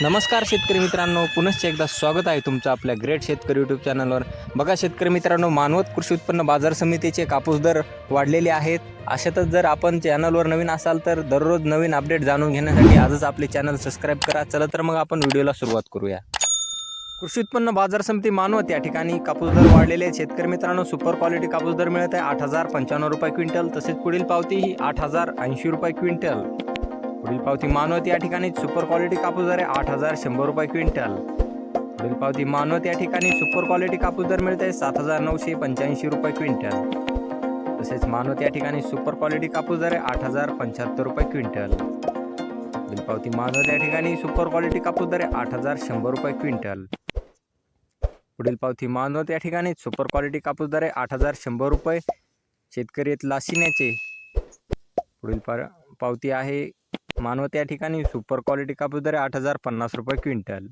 नमस्कार शेतकरी मित्रांनो पुनश्च एकदा स्वागत आहे तुमचं आपल्या ग्रेट शेतकरी यूट्यूब चॅनलवर बघा शेतकरी मित्रांनो मानवत कृषी उत्पन्न बाजार समितीचे कापूस दर वाढलेले आहेत. अशातच जर आपण चॅनलवर नवीन असाल तर दररोज नवीन अपडेट जाणून घेण्यासाठी आजच आपले चॅनल सबस्क्राईब करा. चला तर मग आपण व्हिडिओला सुरुवात करूया. कृषी उत्पन्न बाजार समिती मानवत या ठिकाणी कापूस दर वाढलेले आहेत. शेतकरी मित्रांनो सुपर क्वालिटी कापूस दर मिळत आहे आठ हजार पंच्याण्णव रुपये क्विंटल तसेच पुढील पावती ही आठ हजार ऐंशी रुपये क्विंटल. पुढील पावती मानवत या ठिकाणी सुपर क्वालिटी कापूस दर आहे आठ हजार शंभर रुपये क्विंटल. पुढील पावती मानवत या ठिकाणी सुपर क्वालिटी कापूस दर मिळत आहे सात हजार नऊशे पंच्याऐंशी रुपये क्विंटल. तसेच मानवत या ठिकाणी सुपर क्वालिटी कापूस दर आहे आठ हजार पंच्याहत्तर रुपये क्विंटल. पुढील पावती मानवत या ठिकाणी सुपर क्वालिटी कापूस दर आहे आठ हजार शंभर रुपये क्विंटल. पुढील पावती मानवत या ठिकाणी सुपर क्वालिटी कापूस दर आहे आठ हजार शंभर रुपये. शेतकरी आहेत लासिन्याचे पुढील पा पावती आहे मानवत या ठिकाणी सुपर क्वालिटी कापूस दर आठ हजार पन्नास रुपये क्विंटल.